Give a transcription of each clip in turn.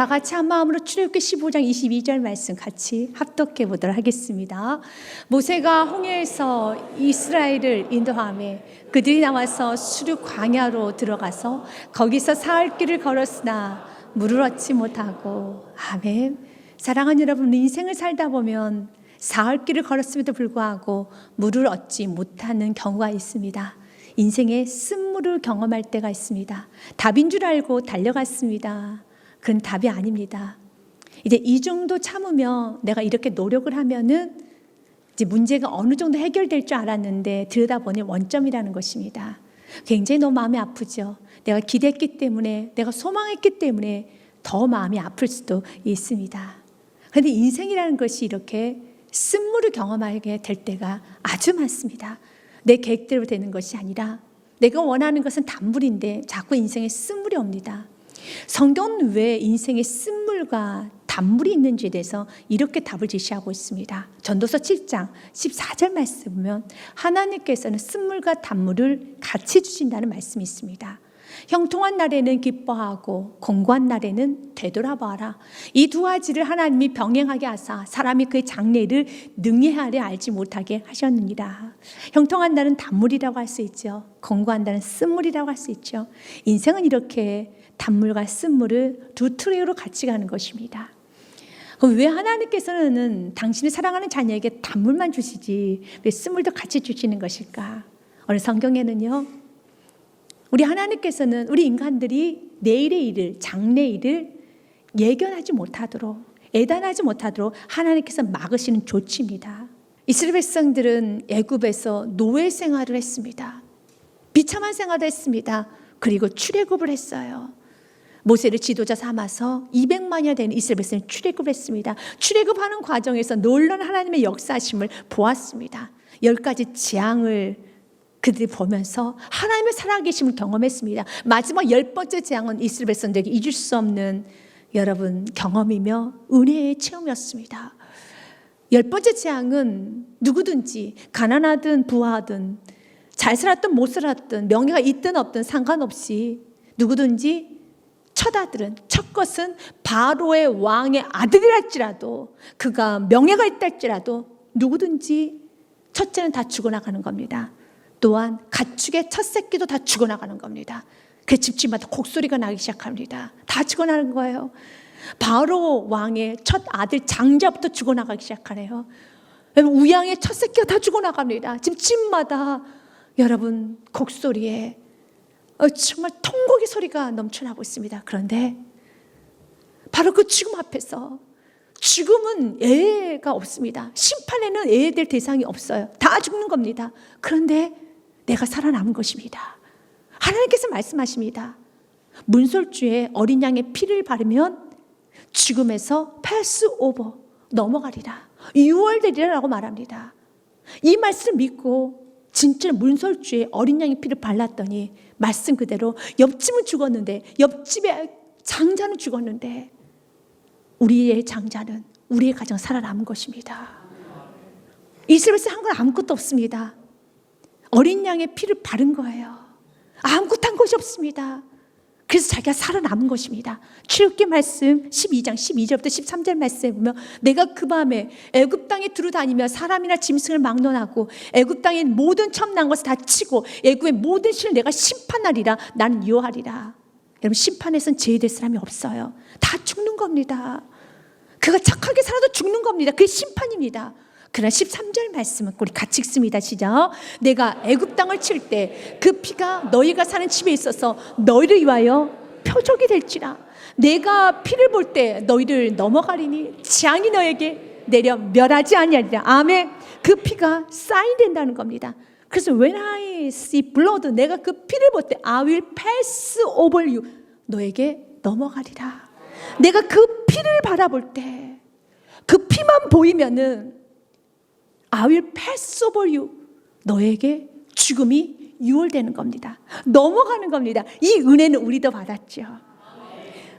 다 같이 한 마음으로 출애굽기 15장 22절 말씀 같이 합독해 보도록 하겠습니다. 모세가 홍해에서 이스라엘을 인도함에 그들이 나와서 수르 광야로 들어가서 거기서 사흘 길을 걸었으나 물을 얻지 못하고 아멘. 사랑하는 여러분 인생을 살다 보면 사흘 길을 걸었음에도 불구하고 물을 얻지 못하는 경우가 있습니다. 인생에 쓴물을 경험할 때가 있습니다. 답인 줄 알고 달려갔습니다. 그건 답이 아닙니다. 이제 이 정도 참으면 내가 이렇게 노력을 하면은 이제 문제가 어느 정도 해결될 줄 알았는데 들여다보니 원점이라는 것입니다. 굉장히 너무 마음이 아프죠. 내가 기대했기 때문에, 내가 소망했기 때문에 더 마음이 아플 수도 있습니다. 그런데 인생이라는 것이 이렇게 쓴물을 경험하게 될 때가 아주 많습니다. 내 계획대로 되는 것이 아니라 내가 원하는 것은 단물인데 자꾸 인생에 쓴물이 옵니다. 성경은 왜 인생에 쓴물과 단물이 있는지에 대해서 이렇게 답을 제시하고 있습니다. 전도서 7장 14절 말씀 보면 하나님께서는 쓴물과 단물을 같이 주신다는 말씀이 있습니다. 형통한 날에는 기뻐하고 공고한 날에는 되돌아봐라. 이 두 가지를 하나님이 병행하게 하사 사람이 그의 장래를 능히 하려 알지 못하게 하셨느니라. 형통한 날은 단물이라고 할 수 있죠. 공고한 날은 쓴물이라고 할 수 있죠. 인생은 이렇게 단물과 쓴물을 두 트레이로 같이 가는 것입니다. 왜 하나님께서는 당신을 사랑하는 자녀에게 단물만 주시지 왜 쓴물도 같이 주시는 것일까? 오늘 성경에는요. 우리 하나님께서는 우리 인간들이 내일의 일을 장래의 일을 예견하지 못하도록 애단하지 못하도록 하나님께서 막으시는 조치입니다. 이스라엘 백성들은 애굽에서 노예 생활을 했습니다. 비참한 생활을 했습니다. 그리고 출애굽을 했어요. 모세를 지도자 삼아서 200만여 되는 이스라엘 백성이 출애굽을 했습니다. 출애굽하는 과정에서 놀라운 하나님의 역사심을 보았습니다. 열 가지 재앙을 그들이 보면서 하나님의 살아계심을 경험했습니다. 마지막 열 번째 재앙은 이스라엘 백성들에게 잊을 수 없는 여러분 경험이며 은혜의 체험이었습니다. 열 번째 재앙은 누구든지 가난하든 부하든 잘 살았든 못 살았든 명예가 있든 없든 상관없이 누구든지 첫 아들은 첫 것은 바로의 왕의 아들이랄지라도 그가 명예가 있달지라도 누구든지 첫째는 다 죽어나가는 겁니다. 또한 가축의 첫 새끼도 다 죽어나가는 겁니다. 그 집집마다 곡소리가 나기 시작합니다. 다 죽어나는 거예요. 바로 왕의 첫 아들 장자부터 죽어나가기 시작하네요. 우양의 첫 새끼가 다 죽어나갑니다. 집집마다 여러분 곡소리에 어, 정말 통곡의 소리가 넘쳐나고 있습니다. 그런데 바로 그 죽음 앞에서 죽음은 예가 없습니다. 심판에는 예될 대상이 없어요. 다 죽는 겁니다. 그런데 내가 살아남은 것입니다. 하나님께서 말씀하십니다. 문설주에 어린 양의 피를 바르면 죽음에서 패스 오버 넘어가리라. 유월되리라고 말합니다. 이 말씀을 믿고 진짜 문설주에 어린 양의 피를 발랐더니 말씀 그대로 옆집은 죽었는데 옆집의 장자는 죽었는데 우리의 장자는 우리의 가정 살아남은 것입니다. 이스라엘에서 한건 아무것도 없습니다. 어린 양의 피를 바른 거예요. 아무것도 한 것이 없습니다. 그래서 자기가 살아남은 것입니다. 출애굽기 말씀 12장 12절부터 13절 말씀에 보면 내가 그 밤에 애굽 땅에 두루다니며 사람이나 짐승을 막론하고 애굽 땅의 모든 첨난 것을 다 치고 애굽의 모든 신을 내가 심판하리라 나는 유하리라. 여러분 심판에선 제외될 사람이 없어요. 다 죽는 겁니다. 그가 착하게 살아도 죽는 겁니다. 그게 심판입니다. 그러나 13절 말씀은 우리 같이 읽습니다. 시작. 내가 애굽 땅을 칠 때 그 피가 너희가 사는 집에 있어서 너희를 위하여 표적이 될지라. 내가 피를 볼 때 너희를 넘어가리니 재앙이 너에게 내려 멸하지 아니하리라. 아멘. 그 피가 사인된다는 겁니다. 그래서 when I see blood 내가 그 피를 볼 때 I will pass over you 너에게 넘어가리라. 내가 그 피를 바라볼 때 그 피만 보이면은 I will pass over you. 너에게 죽음이 유월되는 겁니다. 넘어가는 겁니다. 이 은혜는 우리도 받았죠.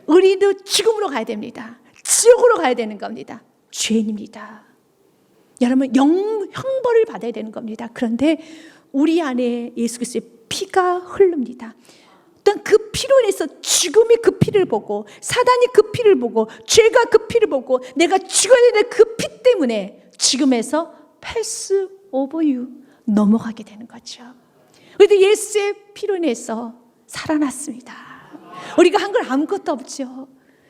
우리도 죽음으로 가야 됩니다. 지옥으로 가야 되는 겁니다. 죄인입니다. 여러분 영 형벌을 받아야 되는 겁니다. 그런데 우리 안에 예수 그리스도의 피가 흐릅니다. 또한 그 피로 인해서 죽음이 그 피를 보고 사단이 그 피를 보고 죄가 그 피를 보고 내가 죽어야 되는 그 피 때문에 지금에서 패스 오버 유 넘어가게 되는 거죠. 그런데 예수의 피로 인해서 살아났습니다. 우리가 한 걸 아무것도 없죠.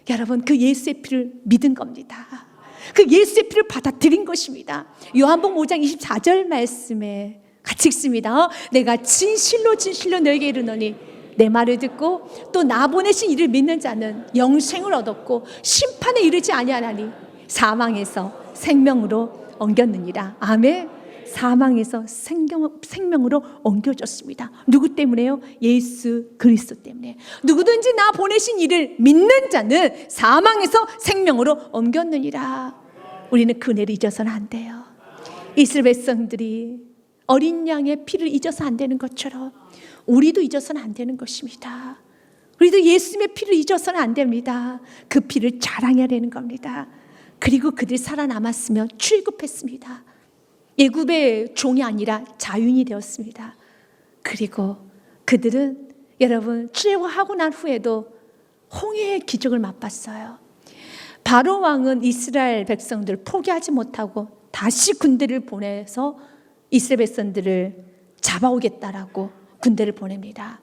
여러분 그 예수의 피를 믿은 겁니다. 그 예수의 피를 받아들인 것입니다. 요한복음 5장 24절 말씀에 같이 읽습니다. 내가 진실로 진실로 너에게 이르노니 내 말을 듣고 또 나 보내신 이를 믿는 자는 영생을 얻었고 심판에 이르지 아니하나니 사망에서 생명으로 옮겼느니라. 아멘. 사망에서 생명, 생명으로 옮겨졌습니다. 누구 때문에요? 예수 그리스도 때문에. 누구든지 나 보내신 이를 믿는 자는 사망에서 생명으로 옮겼느니라. 우리는 그네를 잊어서는 안 돼요. 이스라엘 백성들이 어린 양의 피를 잊어서 안 되는 것처럼 우리도 잊어서는 안 되는 것입니다. 우리도 예수님의 피를 잊어서는 안 됩니다. 그 피를 자랑해야 되는 겁니다. 그리고 그들이 살아남았으며 출급했습니다. 예굽의 종이 아니라 자윤이 되었습니다. 그리고 그들은 여러분 출애굽하고 난 후에도 홍해의 기적을 맛봤어요. 바로 왕은 이스라엘 백성들을 포기하지 못하고 다시 군대를 보내서 이스라엘 백성들을 잡아오겠다라고 군대를 보냅니다.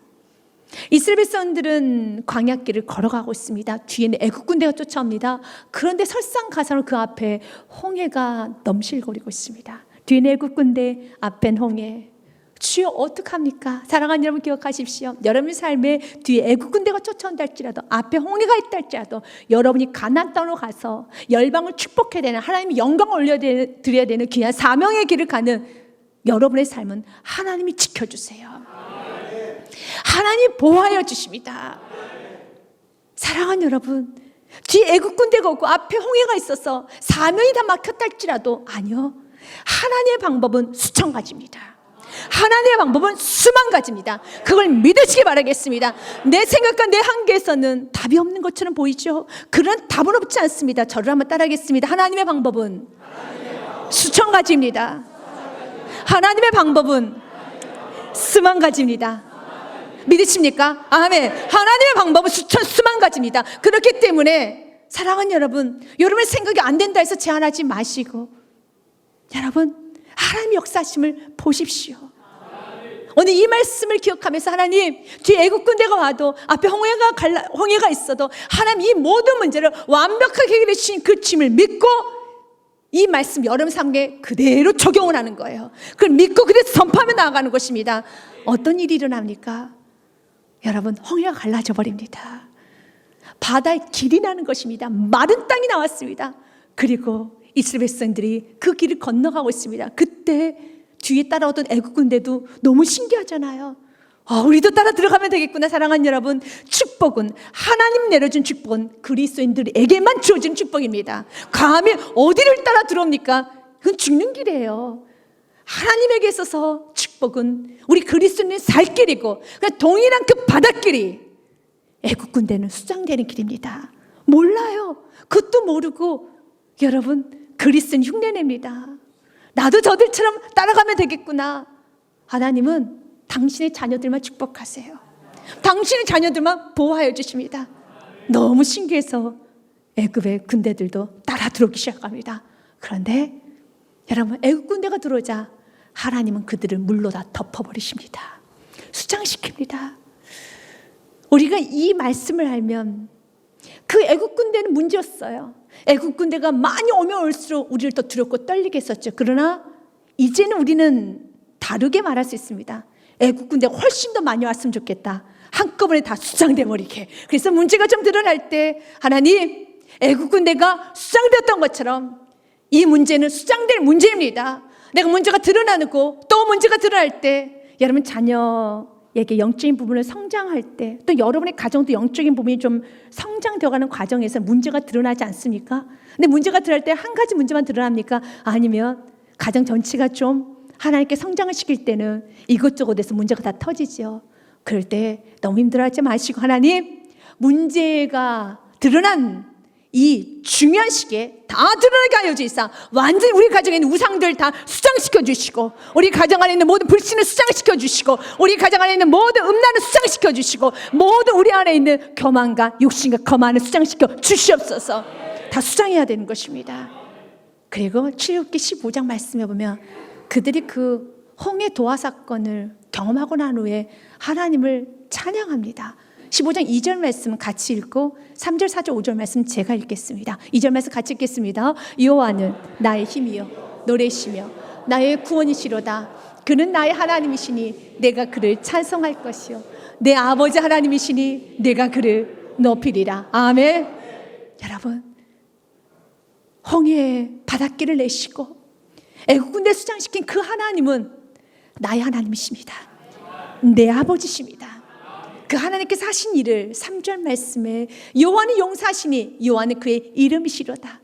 이스라엘 백성들은 광야길을 걸어가고 있습니다. 뒤에는 애국 군대가 쫓아옵니다. 그런데 설상가상으로 그 앞에 홍해가 넘실거리고 있습니다. 뒤에는 애국 군대, 앞엔 홍해. 주여 어떡합니까? 사랑하는 여러분 기억하십시오. 여러분 삶에 뒤에 애국 군대가 쫓아온다 할지라도 앞에 홍해가 있다 할지라도 여러분이 가나안 땅으로 가서 열방을 축복해야 되는 하나님의 영광을 올려드려야 되는 귀한 사명의 길을 가는 여러분의 삶은 하나님이 지켜주세요. 하나님 보호하여 주십니다. 사랑하는 여러분, 뒤에 애국 군대가 오고 앞에 홍해가 있어서 사명이 다 막혔다 할지라도 아니요. 하나님의 방법은 수천 가지입니다. 하나님의 방법은 수만 가지입니다. 그걸 믿으시기 바라겠습니다. 내 생각과 내 한계에서는 답이 없는 것처럼 보이죠? 그런 답은 없지 않습니다. 저를 한번 따라하겠습니다. 하나님의 방법은 수천 가지입니다. 하나님의 방법은 수만 가지입니다. 믿으십니까? 아멘. 하나님의 방법은 수천 수만 가지입니다. 그렇기 때문에 사랑하는 여러분, 여러분의 생각이 안 된다 해서 제한하지 마시고 여러분 하나님 역사심을 보십시오. 오늘 이 말씀을 기억하면서 하나님 뒤에 애국 군대가 와도 앞에 홍해가 갈라, 홍해가 있어도 하나님 이 모든 문제를 완벽하게 해결해 주신 그 짐을 믿고 이 말씀 여러분 삶에 그대로 적용을 하는 거예요. 그걸 믿고 그대로 선포하며 나아가는 것입니다. 어떤 일이 일어납니까? 여러분 홍해가 갈라져 버립니다. 바다에 길이 나는 것입니다. 마른 땅이 나왔습니다. 그리고 이스라엘 백성들이 그 길을 건너가고 있습니다. 그때 뒤에 따라오던 애국 군대도 너무 신기하잖아요. 아, 우리도 따라 들어가면 되겠구나, 사랑하는 여러분. 축복은 하나님 내려준 축복은 그리스도인들에게만 주어진 축복입니다. 감히 어디를 따라 들어옵니까? 그건 죽는 길이에요. 하나님에게 있어서 축복은 우리 그리스도인의 살 길이고 그냥 동일한 그 바닷길이 애국 군대는 수장되는 길입니다. 몰라요. 그것도 모르고 여러분 그리스도는 흉내냅니다. 나도 저들처럼 따라가면 되겠구나. 하나님은 당신의 자녀들만 축복하세요. 당신의 자녀들만 보호하여 주십니다. 너무 신기해서 애굽의 군대들도 따라 들어오기 시작합니다. 그런데 여러분 애굽 군대가 들어오자 하나님은 그들을 물로 다 덮어버리십니다. 수장시킵니다. 우리가 이 말씀을 알면 그 애국 군대는 문제였어요. 애국 군대가 많이 오면 올수록 우리를 더 두렵고 떨리게 했었죠. 그러나 이제는 우리는 다르게 말할 수 있습니다. 애국 군대가 훨씬 더 많이 왔으면 좋겠다. 한꺼번에 다 수장돼 버리게. 그래서 문제가 좀 드러날 때 하나님 애국 군대가 수장되었던 것처럼 이 문제는 수장될 문제입니다. 내가 문제가 드러나고 또 문제가 드러날 때 여러분 자녀에게 영적인 부분을 성장할 때 또 여러분의 가정도 영적인 부분이 좀 성장되어가는 과정에서 문제가 드러나지 않습니까? 근데 문제가 드러날 때 한 가지 문제만 드러납니까? 아니면 가정 전체가 좀 하나님께 성장을 시킬 때는 이것저것에서 문제가 다 터지죠. 그럴 때 너무 힘들어하지 마시고 하나님 문제가 드러난 이 중요한 시기에 다 드러나게 하여 주시사 완전히 우리 가정에 있는 우상들 다 수장시켜 주시고 우리 가정 안에 있는 모든 불신을 수장시켜 주시고 우리 가정 안에 있는 모든 음란을 수장시켜 주시고 모든 우리 안에 있는 교만과 욕심과 거만을 수장시켜 주시옵소서 다 수장해야 되는 것입니다 그리고 출애굽기 15장 말씀해 보면 그들이 그 홍해 도화 사건을 경험하고 난 후에 하나님을 찬양합니다. 15장 2절 말씀 같이 읽고 3절, 4절, 5절 말씀 제가 읽겠습니다. 2절 말씀 같이 읽겠습니다. 여호와는 나의 힘이요 노래시며 나의 구원이시로다. 그는 나의 하나님이시니 내가 그를 찬송할 것이요 내 아버지 하나님이시니 내가 그를 높이리라. 아멘. 여러분 홍해에 바닷길을 내시고 애국군대 수장시킨 그 하나님은 나의 하나님이십니다. 내 아버지십니다. 그 하나님께서 하신 일을 3절 말씀에 요한이 용사시니 요한은 그의 이름이시로다.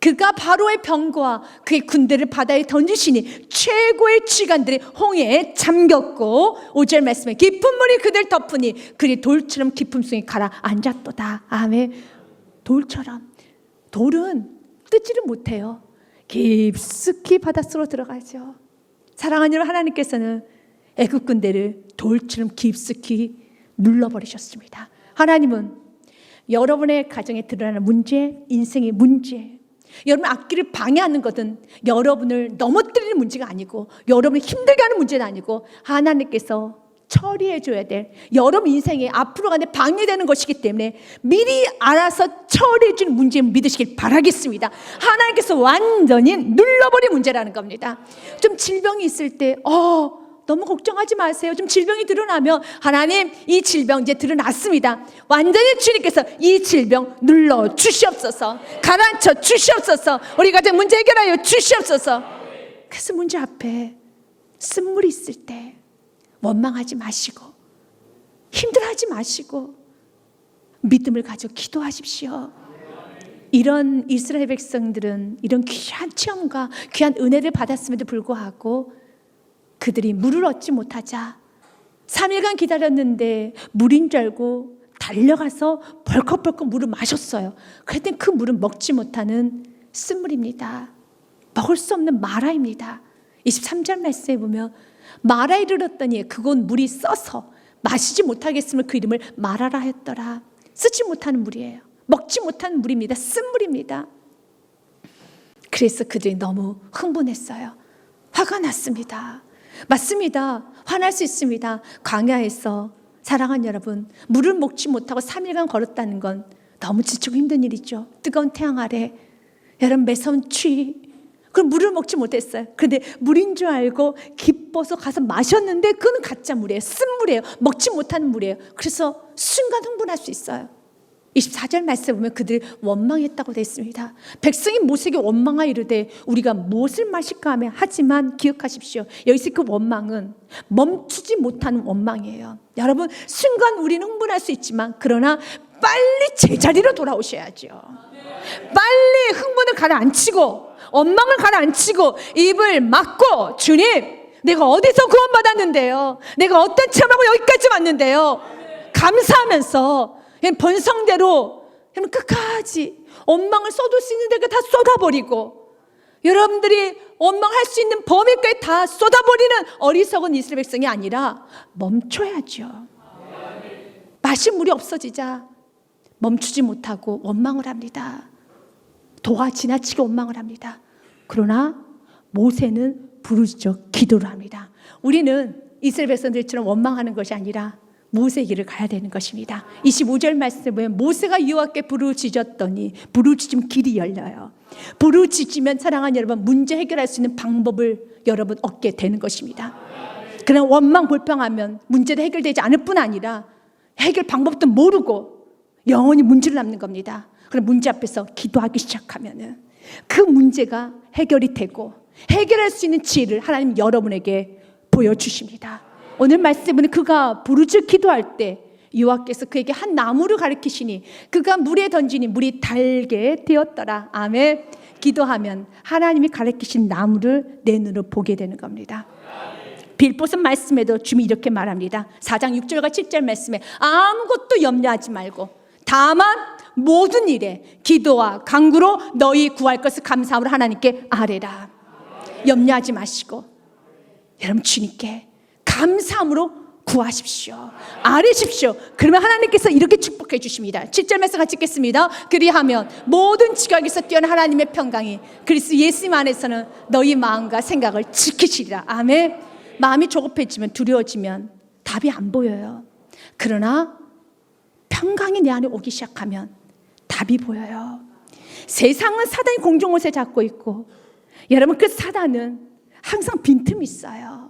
그가 바로의 병과 그의 군대를 바다에 던지시니 최고의 지간들이 홍해에 잠겼고 5절 말씀에 깊은 물이 그들 덮으니 그리 돌처럼 깊음 속에 가라앉았도다. 아멘. 돌처럼 돌은 뜯지를 못해요. 깊숙이 바닷속으로 들어가죠. 사랑하는 하나님께서는 애굽 군대를 돌처럼 깊숙이 눌러버리셨습니다. 하나님은 여러분의 가정에 드러나는 문제, 인생의 문제, 여러분 앞길을 방해하는 것은 여러분을 넘어뜨리는 문제가 아니고 여러분을 힘들게 하는 문제는 아니고 하나님께서 처리해 줘야 될 여러분 인생에 앞으로 가는 방해되는 것이기 때문에 미리 알아서 처리해 주는 문제 믿으시길 바라겠습니다. 하나님께서 완전히 눌러버린 문제라는 겁니다. 좀 질병이 있을 때, 어, 너무 걱정하지 마세요. 좀 질병이 드러나면 하나님 이 질병 이제 드러났습니다. 완전히 주님께서 이 질병 눌러 주시옵소서. 가라앉혀 주시옵소서. 우리 가정 문제 해결하여 주시옵소서. 그래서 문제 앞에 쓴물이 있을 때 원망하지 마시고 힘들어하지 마시고 믿음을 가져 기도하십시오. 이런 이스라엘 백성들은 이런 귀한 체험과 귀한 은혜를 받았음에도 불구하고 그들이 물을 얻지 못하자 3일간 기다렸는데 물인 줄 알고 달려가서 벌컥벌컥 물을 마셨어요. 그랬더니 그 물은 먹지 못하는 쓴물입니다. 먹을 수 없는 마라입니다. 23절 말씀에 보면 마라에 이르렀더니 그곳 물이 써서 마시지 못하겠으면 그 이름을 마라라 했더라. 쓰지 못하는 물이에요. 먹지 못하는 물입니다. 쓴 물입니다. 그래서 그들이 너무 흥분했어요. 화가 났습니다. 맞습니다. 화날 수 있습니다. 광야에서 사랑하는 여러분, 물을 먹지 못하고 3일간 걸었다는 건 너무 지치고 힘든 일이죠. 뜨거운 태양 아래 여러분 매서운 추위 그럼 물을 먹지 못했어요. 그런데 물인 줄 알고 기뻐서 가서 마셨는데 그건 가짜 물이에요. 쓴 물이에요. 먹지 못하는 물이에요. 그래서 순간 흥분할 수 있어요. 24절 말씀 보면 그들이 원망했다고 되어 있습니다. 백성이 모세에게 원망하 이르되 우리가 무엇을 마실까 하며 하지만 기억하십시오. 여기서 그 원망은 멈추지 못하는 원망이에요. 여러분 순간 우리는 흥분할 수 있지만 그러나 빨리 제자리로 돌아오셔야죠. 빨리 흥분을 가라앉히고 원망을 가라앉히고 입을 막고 주님 내가 어디서 구원받았는데요. 내가 어떤 체험하고 여기까지 왔는데요. 감사하면서 그냥 번성대로 그냥 끝까지 원망을 쏟을 수 있는 데가 다 쏟아버리고 여러분들이 원망할 수 있는 범위까지 다 쏟아버리는 어리석은 이스라엘 백성이 아니라 멈춰야죠. 마실 물이 없어지자 멈추지 못하고 원망을 합니다. 도가 지나치게 원망을 합니다. 그러나 모세는 부르짖어 기도를 합니다. 우리는 이스라엘 백성들처럼 원망하는 것이 아니라 모세의 길을 가야 되는 것입니다. 25절 말씀에 모세가 여호와께 부르짖었더니 부르짖으면 길이 열려요. 부르짖으면 사랑하는 여러분 문제 해결할 수 있는 방법을 여러분 얻게 되는 것입니다. 그냥 원망 불평하면 문제도 해결되지 않을 뿐 아니라 해결 방법도 모르고 영원히 문제를 남는 겁니다. 그럼 문제 앞에서 기도하기 시작하면은 그 문제가 해결이 되고 해결할 수 있는 지혜를 하나님 여러분에게 보여주십니다. 오늘 말씀은 그가 부르짖 기도할 때 여호와께서 그에게 한 나무를 가리키시니 그가 물에 던지니 물이 달게 되었더라. 아멘. 기도하면 하나님이 가리키신 나무를 내 눈으로 보게 되는 겁니다. 빌보스 말씀에도 주님이 이렇게 말합니다. 4장 6절과 7절 말씀에 아무것도 염려하지 말고 다만 모든 일에 기도와 간구로 너희 구할 것을 감사함으로 하나님께 아뢰라. 염려하지 마시고 여러분 주님께 감사함으로 구하십시오. 아뢰십시오. 그러면 하나님께서 이렇게 축복해 주십니다. 7절 말씀 같이 읽겠습니다. 그리하면 모든 지각에서 뛰어난 하나님의 평강이 그리스도 예수님 안에서는 너희 마음과 생각을 지키시리라. 아멘. 마음이 조급해지면 두려워지면 답이 안 보여요. 그러나 평강이 내 안에 오기 시작하면 답이 보여요. 세상은 사단이 공중옷에 잡고 있고 여러분 그 사단은 항상 빈틈이 있어요.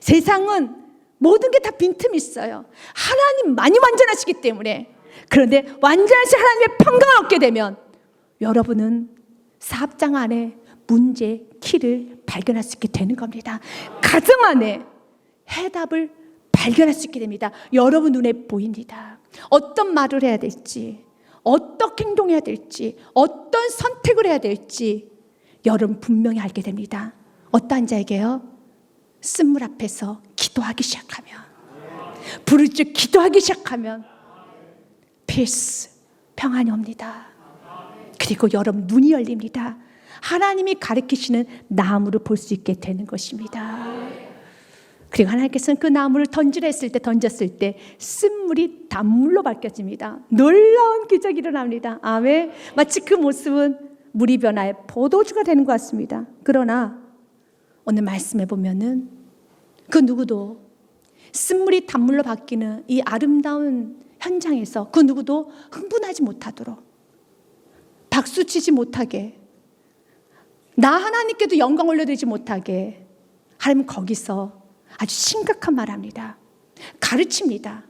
세상은 모든 게 다 빈틈이 있어요. 하나님만이 완전하시기 때문에 그런데 완전하신 하나님의 평강을 얻게 되면 여러분은 사업장 안에 문제 키를 발견할 수 있게 되는 겁니다. 가정 안에 해답을 발견할 수 있게 됩니다. 여러분 눈에 보입니다. 어떤 말을 해야 될지, 어떻게 행동해야 될지, 어떤 선택을 해야 될지 여러분 분명히 알게 됩니다. 어떠한 자에게요? 쓴물 앞에서 기도하기 시작하면, 줄 기도하기 시작하면, 필스, 평안이 옵니다. 그리고 여러분 눈이 열립니다. 하나님이 가르치시는 나무를 볼 수 있게 되는 것입니다. 그리고 하나님께서는 그 나무를 던지려 했을 때 던졌을 때 쓴물이 단물로 바뀌어집니다. 놀라운 기적이 일어납니다. 아멘. 마치 그 모습은 물이 변화해 포도주가 되는 것 같습니다. 그러나 오늘 말씀해 보면은 그 누구도 쓴물이 단물로 바뀌는 이 아름다운 현장에서 그 누구도 흥분하지 못하도록 박수 치지 못하게 나 하나님께도 영광 올려드리지 못하게 하나님 거기서 아주 심각한 말 합니다. 가르칩니다.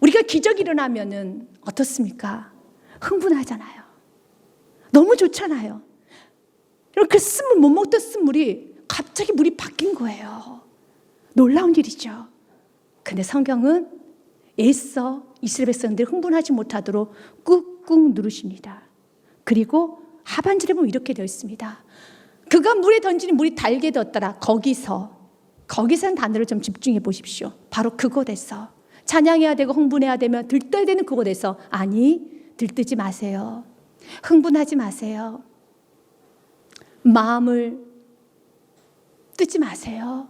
우리가 기적이 일어나면은 어떻습니까? 흥분하잖아요. 너무 좋잖아요. 여러분, 그 쓴물, 못 먹던 쓴물이 갑자기 물이 바뀐 거예요. 놀라운 일이죠. 근데 성경은 애써 이스라엘 백성들이 흥분하지 못하도록 꾹꾹 누르십니다. 그리고 하반절에 보면 이렇게 되어 있습니다. 그가 물에 던지니 물이 달게 되었더라. 거기서 거기서는 단어를 좀 집중해 보십시오. 바로 그곳에서 찬양해야 되고 흥분해야 되면 들떠야 되는 그곳에서 아니 들뜨지 마세요. 흥분하지 마세요. 마음을 뜨지 마세요.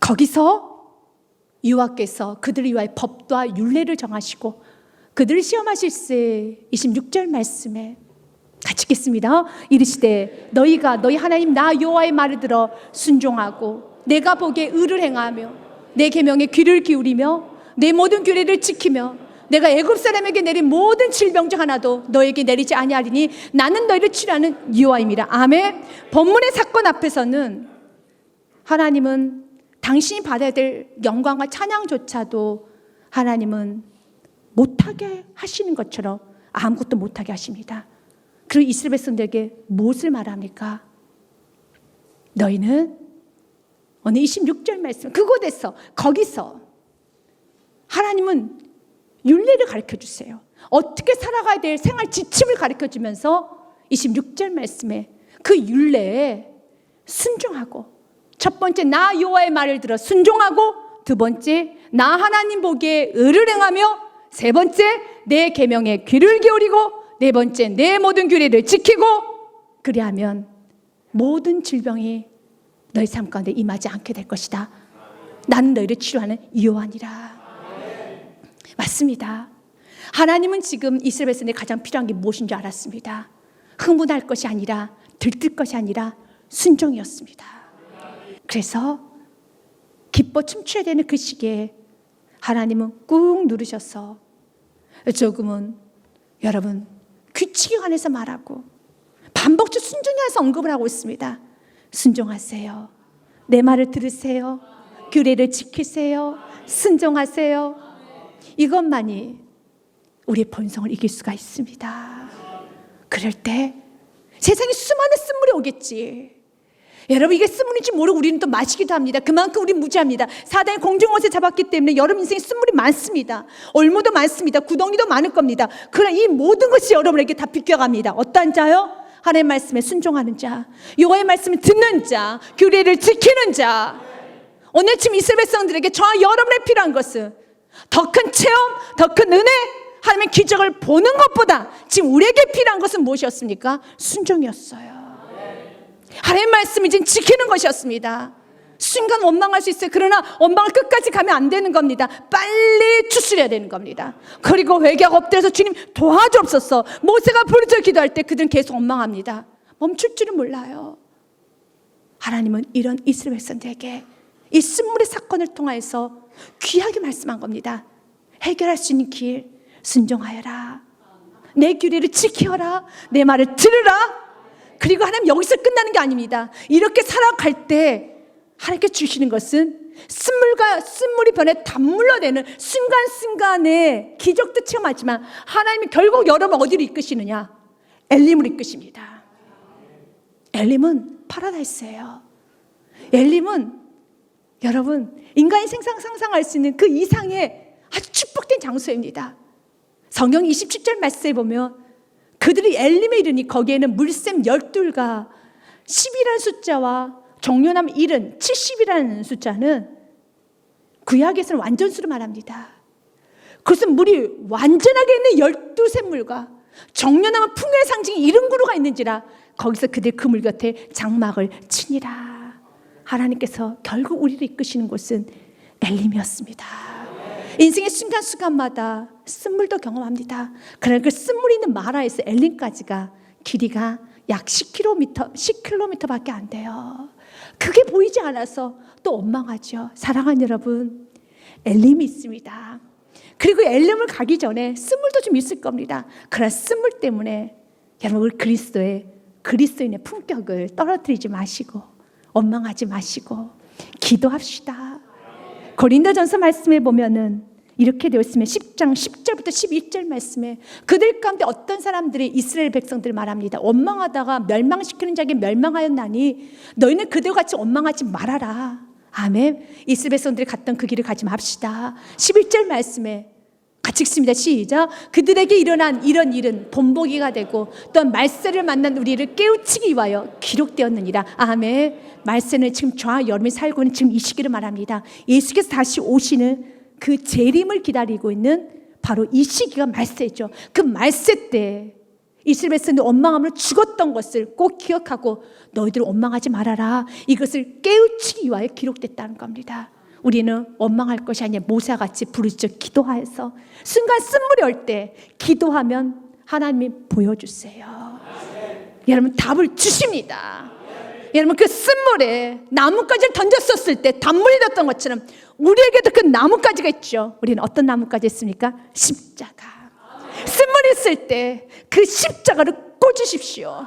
거기서 여호와께서 그들을 위하여 법과 율례를 정하시고 그들을 시험하실 때 26절 말씀에 같이 읽겠습니다. 이르시되 너희가 너희 하나님 나 여호와의 말을 들어 순종하고 내가 보기에 의를 행하며 내 계명에 귀를 기울이며 내 모든 규례를 지키며 내가 애굽 사람에게 내린 모든 질병 중 하나도 너에게 내리지 아니하리니 나는 너희를 치료하는 여호와입니다. 아멘. 본문의 사건 앞에서는 하나님은 당신이 받아야 될 영광과 찬양조차도 하나님은 못하게 하시는 것처럼 아무것도 못하게 하십니다. 그리고 이스라엘 백성들에게 무엇을 말합니까? 너희는 오늘 26절 말씀 그곳에서 거기서 하나님은 윤례를 가르쳐 주세요. 어떻게 살아가야 될 생활 지침을 가르쳐 주면서 26절 말씀에 그 윤례에 순종하고 첫 번째 나 여호와의 말을 들어 순종하고 두 번째 나 하나님 보기에 의를 행하며 세 번째 내 계명에 귀를 기울이고 네 번째 내 모든 규례를 지키고 그리하면 모든 질병이 너희 삶 가운데 임하지 않게 될 것이다. 나는 너희를 치료하는 여호와니라. 맞습니다. 하나님은 지금 이스라엘 백성에 가장 필요한 게 무엇인 줄 알았습니다. 흥분할 것이 아니라 들뜰 것이 아니라 순종이었습니다. 그래서 기뻐 춤춰야 되는 그 시기에 하나님은 꾹 누르셔서 조금은 여러분 규칙에 관해서 말하고 반복적 순종에 관해서 언급을 하고 있습니다. 순종하세요. 내 말을 들으세요. 규례를 지키세요. 순종하세요. 이것만이 우리의 본성을 이길 수가 있습니다. 그럴 때 세상에 수많은 쓴물이 오겠지. 여러분 이게 쓴물인지 모르고 우리는 또 마시기도 합니다. 그만큼 우리 무지합니다. 사단이 공중옷에 잡았기 때문에 여러분 인생에 쓴물이 많습니다. 올무도 많습니다. 구덩이도 많을 겁니다. 그러나 이 모든 것이 여러분에게 다 비껴갑니다. 어떤 자요? 하나님의 말씀에 순종하는 자, 여호와의 말씀을 듣는 자, 규례를 지키는 자. 오늘 지금 이스라엘 백성들에게 저와 여러분의 필요한 것은 더 큰 체험, 더 큰 은혜, 하나님의 기적을 보는 것보다 지금 우리에게 필요한 것은 무엇이었습니까? 순종이었어요. 하나님 말씀을 지금 지키는 것이었습니다. 순간 원망할 수 있어요. 그러나 원망을 끝까지 가면 안 되는 겁니다. 빨리 추스려야 되는 겁니다. 그리고 회개하고 엎드려서 주님 도와주옵소서. 모세가 부르짖어 기도할 때 그들은 계속 원망합니다. 멈출 줄은 몰라요. 하나님은 이런 이스라엘 백성들에게 이 쓴물의 사건을 통하여서 귀하게 말씀한 겁니다. 해결할 수 있는 길 순종하여라. 내 규례를 지켜라. 내 말을 들으라. 그리고 하나님 여기서 끝나는 게 아닙니다. 이렇게 살아갈 때 하나님께 주시는 것은 쓴물과 쓴물이 변해 단물로 되는 순간순간의 기적도 체험하지만 하나님이 결국 여러분 어디로 이끄시느냐? 엘림으로 이끄십니다. 엘림은 파라다이스예요. 엘림은 여러분 인간이 생상 상상할 수 있는 그 이상의 아주 축복된 장소입니다. 성경 27절 말씀에 보면 그들이 엘림에 이르니 거기에는 물샘 열둘과 10이라는 숫자와 정연함 1은 70이라는 숫자는 구약에서는 완전수를 말합니다. 그것은 물이 완전하게 있는 열두 샘물과 정연함은 풍요의 상징이 이른 구루가 있는지라 거기서 그들 그 물 곁에 장막을 치니라. 하나님께서 결국 우리를 이끄시는 곳은 엘림이었습니다. 인생의 순간순간마다 쓴물도 경험합니다. 그러나 그 쓴물이 있는 마라에서 엘림까지가 길이가 약 10km, 10km밖에 안 돼요. 그게 보이지 않아서 또 원망하죠. 사랑하는 여러분, 엘림이 있습니다. 그리고 엘림을 가기 전에 쓴물도 좀 있을 겁니다. 그러나 쓴물 때문에 여러분 그리스도의 그리스도인의 품격을 떨어뜨리지 마시고 원망하지 마시고 기도합시다. 고린도전서 말씀에 보면은 이렇게 되어 있으면 10장 10절부터 11절 말씀에 그들 가운데 어떤 사람들이 이스라엘 백성들을 말합니다. 원망하다가 멸망시키는 자에게 멸망하였나니 너희는 그들과 같이 원망하지 말아라. 아멘. 이스라엘 백성들이 갔던 그 길을 가지 맙시다. 11절 말씀에 같이 읽습니다. 시작. 그들에게 일어난 이런 일은 본보기가 되고 또한 말세를 만난 우리를 깨우치기 위하여 기록되었느니라. 아멘. 말세는 지금 저와 여러분이 살고 있는 지금 이 시기를 말합니다. 예수께서 다시 오시는 그 재림을 기다리고 있는 바로 이 시기가 말세죠. 그 말세 때 이스라엘 백성들 원망함으로 죽었던 것을 꼭 기억하고 너희들 원망하지 말아라. 이것을 깨우치기 위하여 기록됐다는 겁니다. 우리는 원망할 것이 아니라 모세같이 부르짖어 기도하여서 순간 쓴물이 올때 기도하면 하나님이 보여주세요. 여러분 답을 주십니다. 여러분 그 쓴물에 나뭇가지를 던졌었을 때 단물이 됐던 것처럼 우리에게도 그 나뭇가지가 있죠. 우리는 어떤 나뭇가지 있습니까? 십자가. 쓴물이 있을 때 그 십자가를 꽂으십시오.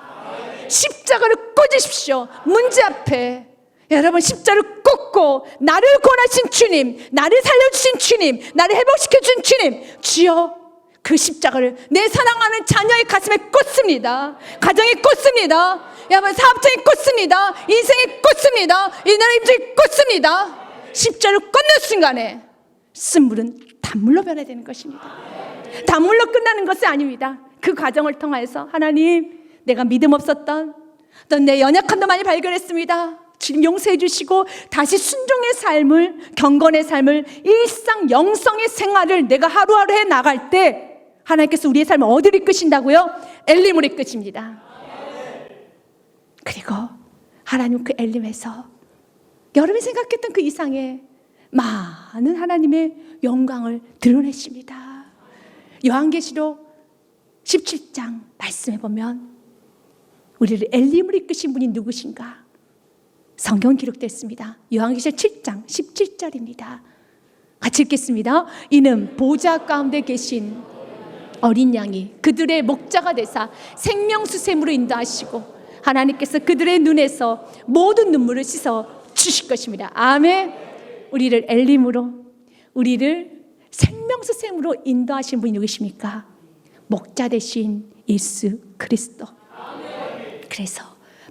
십자가를 꽂으십시오. 문제 앞에 여러분 십자를 꽂고 나를 구원하신 주님, 나를 살려주신 주님, 나를 회복시켜 준 주님, 주여 그 십자가를 내 사랑하는 자녀의 가슴에 꽂습니다. 가정에 꽂습니다. 여러분 사업장에 꽂습니다. 인생에 꽂습니다. 이 나라 임종에 꽂습니다. 십자를 꽂는 순간에 쓴물은 단물로 변화되는 것입니다. 단물로 끝나는 것이 아닙니다. 그 과정을 통해서 하나님 내가 믿음 없었던 또내 연약함도 많이 발견했습니다. 지금 용서해 주시고 다시 순종의 삶을 경건의 삶을 일상 영성의 생활을 내가 하루하루 해 나갈 때 하나님께서 우리의 삶을 어디로 이끄신다고요? 엘림으로 이끄십니다. 그리고 하나님 그 엘림에서 여러분이 생각했던 그 이상의 많은 하나님의 영광을 드러내십니다. 요한계시록 17장 말씀해 보면 우리를 엘림으로 이끄신 분이 누구신가? 성경 기록됐습니다. 요한계시록 7장 17절입니다. 같이 읽겠습니다. 이는 보좌 가운데 계신 어린 양이 그들의 목자가 되사 생명수샘으로 인도하시고 하나님께서 그들의 눈에서 모든 눈물을 씻어 주실 것입니다. 아멘. 우리를 엘림으로 우리를 생명수샘으로 인도하신 분이 누구십니까? 목자 되신 예수 그리스도. 그래서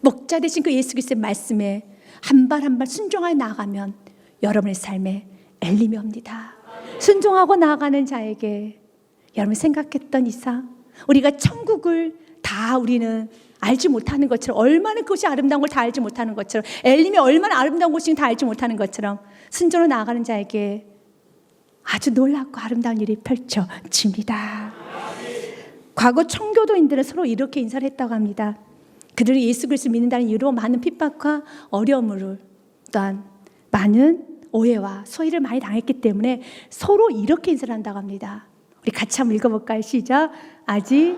목자 되신 그 예수 그리스도의 말씀에 한 발 한 발 순종하여 나아가면 여러분의 삶에 엘림이 옵니다. 순종하고 나아가는 자에게 여러분 생각했던 이상 우리가 천국을 다 우리는 알지 못하는 것처럼 얼마나 그것이 아름다운 걸 다 알지 못하는 것처럼 엘림이 얼마나 아름다운 곳인지 다 알지 못하는 것처럼 순종으로 나아가는 자에게 아주 놀랍고 아름다운 일이 펼쳐집니다. 과거 청교도인들은 서로 이렇게 인사를 했다고 합니다. 그들이 예수 그리스도를 믿는다는 이유로 많은 핍박과 어려움을 또한 많은 오해와 소외를 많이 당했기 때문에 서로 이렇게 인사를 한다고 합니다. 우리 같이 한번 읽어볼까요? 시작. 아직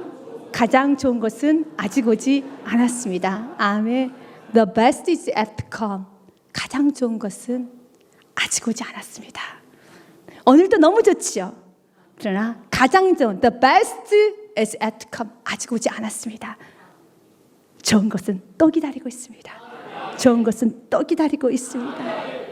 가장 좋은 것은 아직 오지 않았습니다. 아멘. The best is yet to come. 가장 좋은 것은 아직 오지 않았습니다. 오늘도 너무 좋지요. 그러나 가장 좋은 the best is yet to come. 아직 오지 않았습니다. 좋은 것은 또 기다리고 있습니다. 좋은 것은 또 기다리고 있습니다.